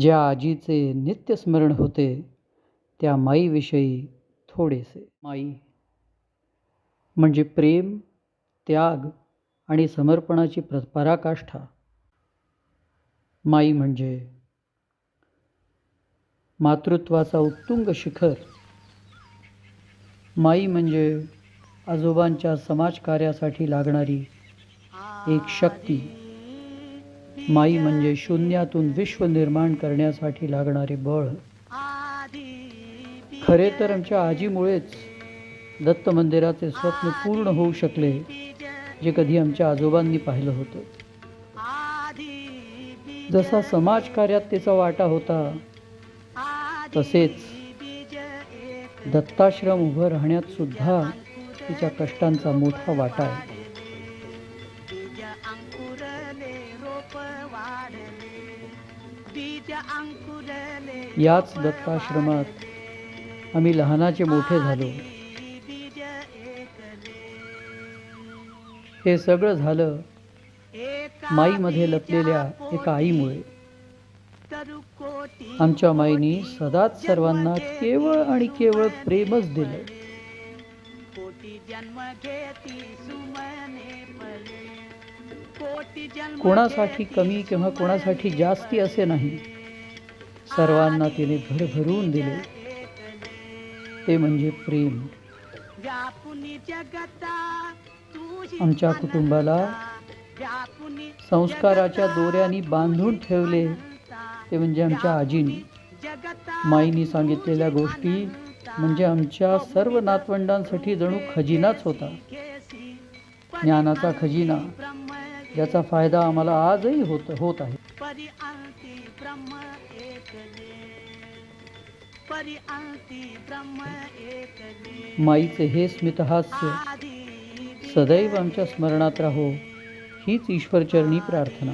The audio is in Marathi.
ज्या आजीचे नित्यस्मरण होते त्या माईविषयी थोडेसे. माई म्हणजे प्रेम त्याग आणि समर्पणाची प्र पराकाष्ठा. माई म्हणजे मातृत्वाचा उत्तुंग शिखर. माई म्हणजे आजोबांच्या समाजकार्यासाठी लागणारी एक शक्ती. माई म्हणजे शून्यातून विश्व निर्माण करण्यासाठी लागणारे बळ. खरे तर आमच्या आजीमुळेच दत्त मंदिराचे स्वप्न पूर्ण होऊ शकले जे कधी आमच्या आजोबांनी पाहिलं होतं. जसा समाजकार्यात तिचा वाटा होता तसेच दत्ताश्रम उभं राहण्यात सुद्धा तिच्या कष्टांचा मोठा वाटा आहे. अंकुरले रोप वाढले बीज अंकुरले याच दत्ताश्रमात आम्ही लहानाचे मोठे झालो. हे सगळं झालं माईमध्ये लपलेल्या एका आईमुळे. आमच्या माईनी सदाच सर्वांना केवळ आणि केवळ प्रेमच दिलं. कोणासाठी कमी किंवा कोणासाठी जास्ती असे नाही. सर्वांना तिने भरभरून दिले. ते म्हणजे प्रेम. आमच्या कुटुंबाला संस्काराच्या दोऱ्यानी बांधून ठेवले. ते म्हणजे आमच्या आजीनी. माईनी सांगितलेल्या गोष्टी म्हणजे आमच्या सर्व नातवंडांसाठी जणू खजिनाच होता. ज्ञानाचा खजिना. ज्याचा फायदा आम्हाला आजही होत होत आहे. माईचे हे स्मितहास्य सदैव आमच्या स्मरणात राहो हीच ईश्वरचरणी प्रार्थना.